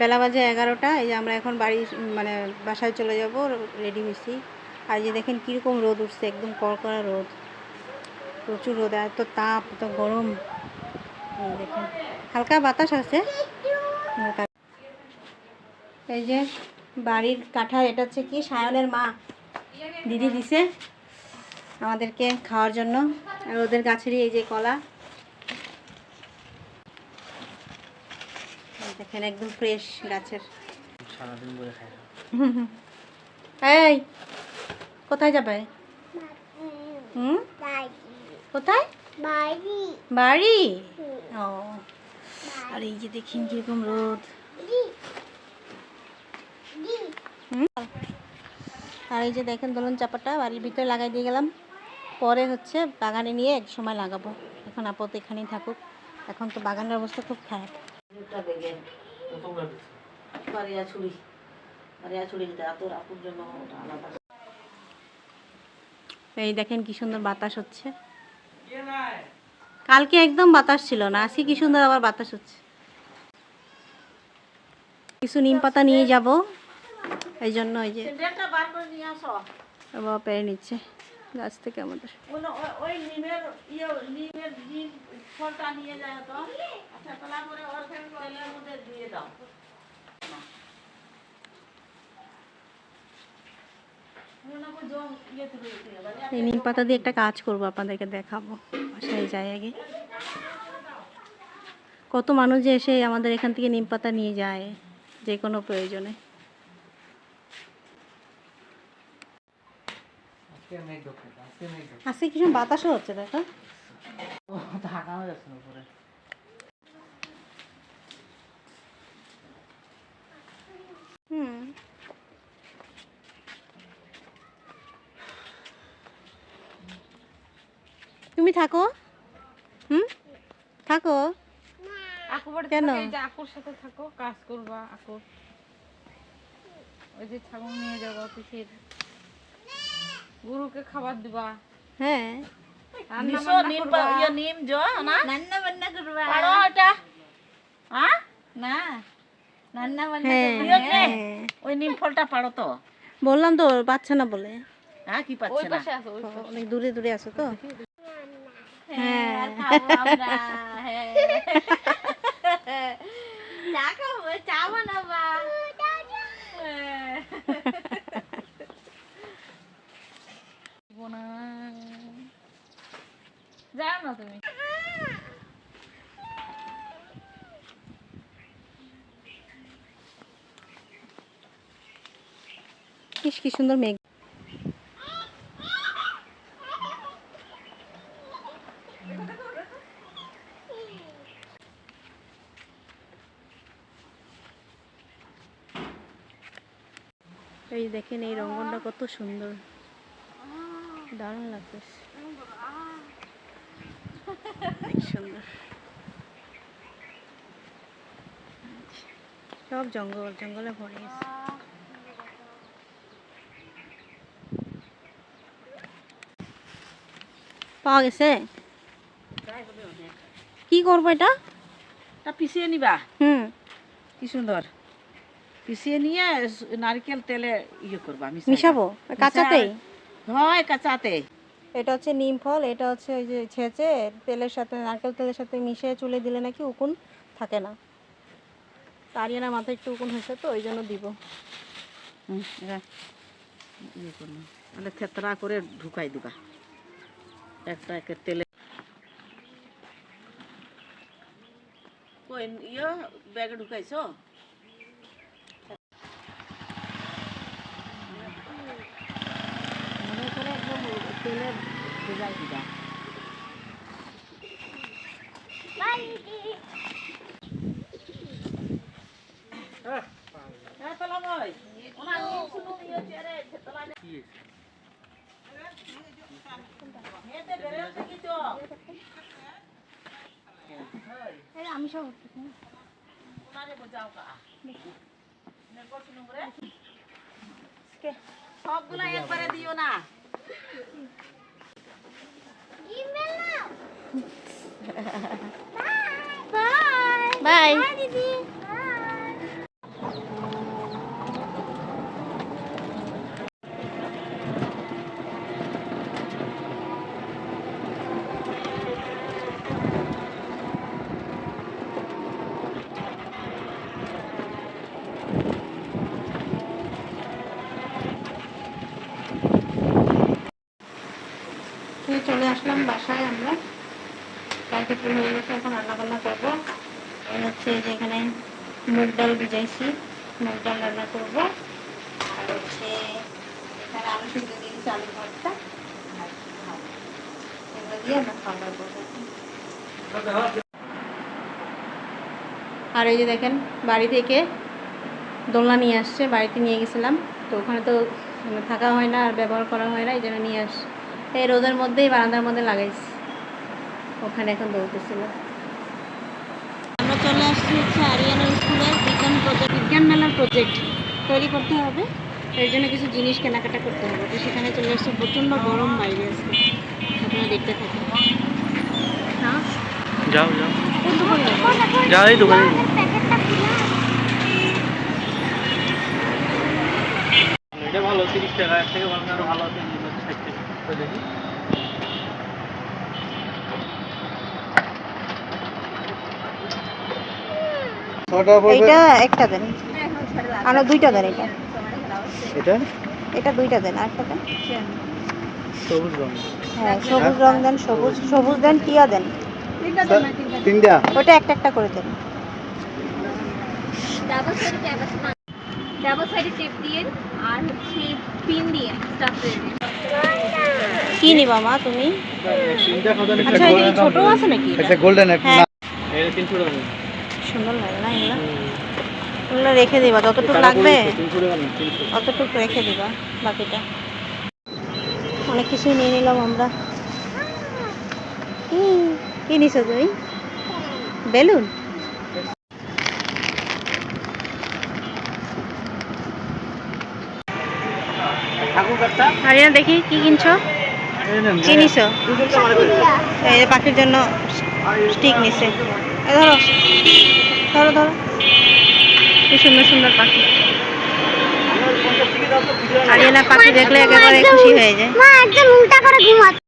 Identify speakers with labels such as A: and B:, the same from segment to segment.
A: বেলা বাজে এগারোটা, এই যে আমরা এখন বাড়ি মানে বাসায় চলে যাব রেডি হয়েছি। আর যে দেখেন কীরকম রোদ উঠছে, একদম কড়কড়া রোদ। প্রচুর রোদ, এত তাপ, এত গরম। দেখেন, হালকা বাতাস আছে। এই যে বাড়ির কাঁঠাল, এটা হচ্ছে কি? সায়নের মা দিদি দিছে আমাদেরকে খাওয়ার জন্য। আর ওদের গাছেরই এই যে কলা। দেখেন একদম ফ্রেশ গাছের।
B: সারাদিন বলে খাই
A: এই কোথায় যাবে? হুম? কোথায়? বাড়ি? ও আর এই যে দেখেন কীরকম রোদ। হুম? আর এই যে দেখেন দোলন চাপাটা বাড়ির ভিতরে লাগাই দিয়ে গেলাম। পরে হচ্ছে বাগানে নিয়ে এক সময় লাগাবো। এখন আপাতত এখানেই থাকুক। এখন তো বাগানের অবস্থা খুব খারাপ।
B: পারিয়া ছুরি পারিয়া ছুরি আপুর জন্য ওটা আলাদা।
A: এই দেখেন কি সুন্দর বাতাস হচ্ছে। কালকে একদম বাতাস ছিল না আজকে কি সুন্দর আবার বাতাস হচ্ছে। কিছু নিম পাতা নিয়ে যাব। এই জন্য ওই যে
B: সেন্ডেলটা বার করে নিয়ে আসো।
A: বাবা পেরে নিচ্ছে গাছ থেকে আমাদের।
B: ওই- নিমের ইয়ে নিমের ফলটা নিয়ে যায় তো। আচ্ছা তোলা করে ওর তেলের মধ্যে দিয়ে দাও।
A: এই নিম পাতা দিয়ে একটা কাজ করব আপনাদেরকে দেখাবো। বাসায় যাই আগে। কত মানুষ যে এসে আমাদের এখান থেকে নিম পাতা নিয়ে যায় যে কোনো প্রয়োজনে। আজকে কিছু বাতাসও হচ্ছে দেখো।
B: ঢাকা যাচ্ছে না উপরে।
A: হুম। তুমি থাকো। হুম? থাকো।
C: আকু বাড়িতে
A: কেন?
C: আপুর সাথে থাকো কাজ করবা আকুর ওই যে ছাগল নিয়ে যাব পিসির। গরুকে খাবার দিবা।
A: হ্যাঁ।
B: নিশো নিম
C: করবা।
B: ইয়ে নিম জো না
C: রান্না বান্না করবা
B: পারো এটা হ্যাঁ
C: না রান্না বান্না
A: হ্যাঁ
B: ইয়ে নে।
A: হ্যাঁ।
B: ওই নিম ফলটা পারো তো
A: বললাম তো পাচ্ছে না বলে
B: হ্যাঁ কি পাচ্ছে না
C: পাশে আছে ওই পাশে
A: অনেক দূরে দূরে আছো তো
C: হ্যাঁ
A: হ্যাঁ
C: খাব আমরা হ্যাঁ চা খাব চা বানাবা হ্যাঁ। বোনা যাও না তুমি।
A: কি সুন্দর মেঘ। এই দেখেন এই রঙ্গনটা কত সুন্দর। দারুণ লাগতেছে। সুন্দর সব জঙ্গল জঙ্গলে ভরে গেছে। পাওয়া গেছে? কি করব এটা?
B: তা পিছিয়ে নিবা।
A: হুম।
B: কি সুন্দর। পিছিয়ে নিয়ে নারকেল তেলে ইয়ে করবা
A: মিশাবো? কাঁচাতেই?
B: হয় কাঁচাতে।
A: এটা হচ্ছে নিম ফল, এটা হচ্ছে ওই যে ছেঁচে, তেলের সাথে, নারকেল তেলের সাথে মিশিয়ে চুলে দিলে নাকি উকুন থাকে না। তারিয়ানা মাথায় একটু উকুন হয়েছে তো, ওই জন্য দিব।
B: এরা ইয়ে মানে থেতরা করে ঢুকাই দিবা। একটা একে তেলে ইয়ে ব্যাগে ঢুকাইছো মনে করে একদম তেলে ভেজাই দিবা। হ্যাঁ, নিম শুনু ইয়ে চেয়ারে থেতলা নে- 见面了。拜
A: 拜拜。আসলাম বাসায় আমরা। কালকে ফুল হয়ে গেছে, এখন রান্না বান্না করব হচ্ছে যে এখানে মুগ ডাল ভিজাইছি, মুগ ডাল রান্না করব। আর হচ্ছে এখানে আলু সিদ্ধ দিয়েছি, আলু ভর্তা। এগুলো দিয়ে আমরা খাওয়া আর এই যে দেখেন, বাড়ি থেকে দোলনা নিয়ে আসছে, বাড়িতে নিয়ে গেছিলাম। তো ওখানে তো মানে থাকা হয় না আর ব্যবহার করা হয় না, এই জন্য নিয়ে আস এই রোদের মধ্যেই বারান্দার মধ্যে লাগাইছি। ওখানে এখন দৌড়তেছিল। আমরা চলে আসছি হচ্ছে আরিয়ানা স্কুলের বিজ্ঞান প্রজেক্ট বিজ্ঞান মেলার প্রজেক্ট তৈরি করতে হবে। এর জন্য কিছু জিনিস কেনাকাটা করতে হবে। তো সেখানে চলে আসছে প্রচণ্ড গরম বাইরে আজকে। আপনারা দেখতে থাকুন। হ্যাঁ?
D: যাও যাও? যাও এই দোকানে এটা ভালো তিরিশ টাকা এর থেকে ভালো আরও ভালো আছে। ওই দেখি।
A: এইটা একটা দেন। আর দুইটা দেন এটা।
D: এটা?
A: এটা দুইটা দেন আরেকটা দেন।
D: সবুজ রঙ।
A: হ্যাঁ সবুজ রং দেন সবুজ সবুজ দেন টিয়া দেন।
D: তিনটা
A: ওটা একটা একটা করে দেন।
C: ডাবল সাইড ডাবল সাইডে টেপ দিয়ে আর হচ্ছে পিন দিয়ে স্টাফ করে দিন
A: কি নিবা মা তুমি? আচ্ছা এই ছোট আছে নাকি?
D: একটা গোল্ডেন
A: হ্যাঁ। সুন্দর লাগে না এগুলো? রেখে দিবা যতটুকু লাগবে? অতটুকু রেখে দিবা বাকিটা। অনেক কিছুই নিয়ে নিলাম আমরা। কি? নিছো তুমি? বেলুন? আরিয়া দেখি কি কিনছো? নিছো এই পাখির জন্য স্টিক নিছে। ধরো ধরো ধরো। কি সুন্দর সুন্দর পাখি। আরিয়ানা পাখি দেখলে একেবারে খুশি হয়ে যায়।
E: মা, একদম করে ঘুমাচ্ছে।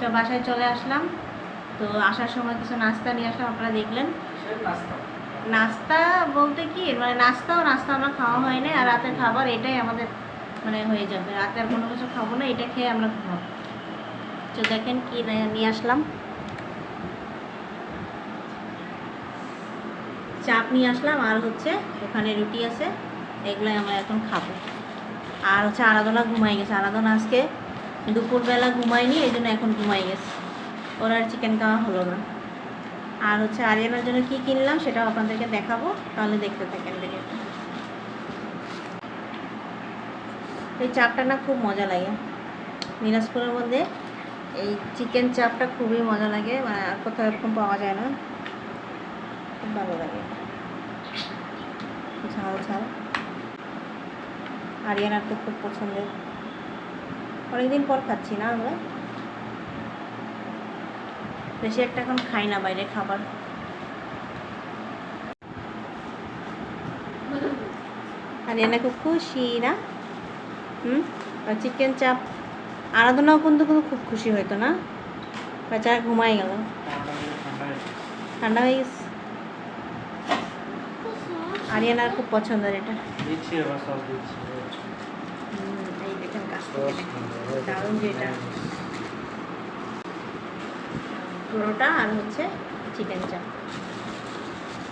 A: তো বাসায় চলে আসলাম। তো আসার সময় কিছু নাস্তা নিয়ে আসলাম আপনারা দেখলেন। নাস্তা? বলতে কি মানে নাস্তাও নাস্তা আমরা খাওয়া হয় না আর রাতের খাবার এটাই আমাদের মানে হয়ে যাবে। রাতে আর কোনো কিছু খাব না এটা খেয়ে আমরা ঘুমাবো। তো দেখেন কি নিয়ে আসলাম। চাপ নিয়ে আসলাম আর হচ্ছে ওখানে রুটি আছে এগুলোই আমরা এখন খাব। আর হচ্ছে আরাধনা ঘুমাই গেছে। আরাধনা আজকে দুপুরবেলা ঘুমায়নি, এই জন্য এখন ঘুমাই গেছে। ওর আর চিকেন খাওয়া হলো না। আর হচ্ছে আরিয়ানার জন্য কি কিনলাম সেটাও আপনাদেরকে দেখাবো, তাহলে দেখতে থাকেন ভিডিওটা। এই চাপটা না খুব মজা লাগে। দিনাজপুরের মধ্যে এই চিকেন চাপটা খুবই মজা লাগে মানে আর কোথাও এরকম পাওয়া যায় না। খুব ভালো লাগে। ঝাল ঝাল। আরিয়ানার তো খুব পছন্দের। অনেকদিন পর খাচ্ছি না আমরা। বেশি একটা এখন খাই না বাইরে খাবার। আরিয়ানা খুব খুশি না? হুম? আর চিকেন চাপ। আরাধনাও কিন্তু কিন্তু খুব খুশি হইতো না? বেচারা ঘুমাই গেল। ঠান্ডা হয়ে গেছে? আরিয়ানার খুব পছন্দের এটা।
D: দিচ্ছি এবার সস দিচ্ছি।
A: এই দেখেন কাছ থেকে দেখেন। দারুণ যেটা পুরোটা আর হচ্ছে চিকেন চাপ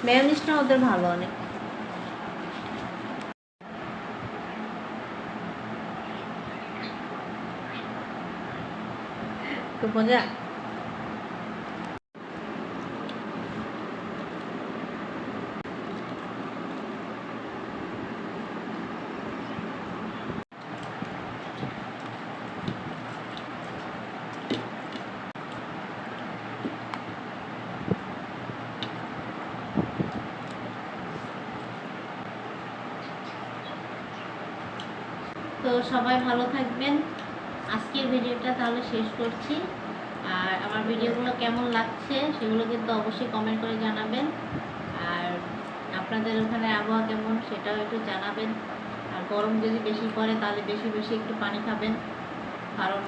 A: মেয়নিসটা ওদের ভালো অনেক। খুব মজা? তো সবাই ভালো থাকবেন। আজকের ভিডিওটা তাহলে শেষ করছি। আর আমার ভিডিওগুলো কেমন লাগছে সেগুলো কিন্তু অবশ্যই কমেন্ট করে জানাবেন। আর আপনাদের ওখানে আবহাওয়া কেমন সেটাও একটু জানাবেন। আর গরম যদি বেশি পড়ে তাহলে বেশি বেশি একটু পানি খাবেন। কারণ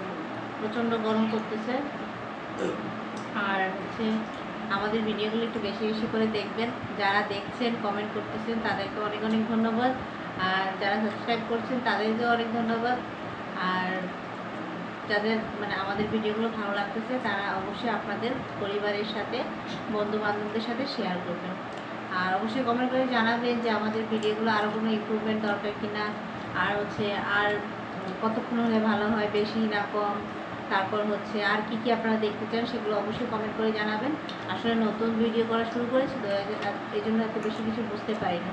A: প্রচণ্ড গরম করতেছে আর হচ্ছে আমাদের ভিডিওগুলো একটু বেশি বেশি করে দেখবেন। যারা দেখছেন কমেন্ট করতেছেন, তাদেরকে অনেক অনেক ধন্যবাদ। আর যারা সাবস্ক্রাইব করছেন, তাদেরকেও অনেক ধন্যবাদ। আর যাদের মানে আমাদের ভিডিওগুলো ভালো লাগতেছে, তারা অবশ্যই আপনাদের পরিবারের সাথে বন্ধু বান্ধবদের সাথে শেয়ার করবেন। আর অবশ্যই কমেন্ট করে জানাবেন যে আমাদের ভিডিওগুলো আরও কোনো ইমপ্রুভমেন্ট দরকার কিনা। আর হচ্ছে, আর কতক্ষণ হলে ভালো হয়, বেশি না কম? তারপর হচ্ছে, আর কি কি আপনারা দেখতে চান, সেগুলো অবশ্যই কমেন্ট করে জানাবেন। আসলে নতুন ভিডিও করা শুরু করেছি তো এই জন্য এত বেশি কিছু বুঝতে পারি না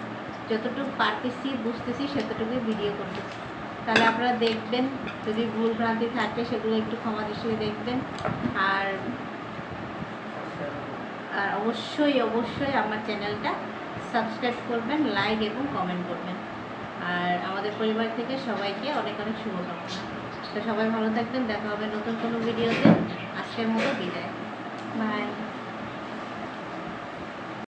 A: যতটুকু পারতেছি, বুঝতেছি, সেতটুকুই ভিডিও করতেছি। তাহলে আপনারা দেখবেন, যদি ভুল ভ্রান্তি থাকে, সেগুলো একটু ক্ষমা দৃষ্টিতে দেখবেন। আর আর অবশ্যই অবশ্যই আমার চ্যানেলটা সাবস্ক্রাইব করবেন লাইক এবং কমেন্ট করবেন। আর আমাদের পরিবার থেকে সবাইকে অনেক অনেক শুভকামনা। তো সবাই ভালো থাকবেন, দেখা হবে নতুন কোনো ভিডিওতে আজকের মতো বিদায়। বাই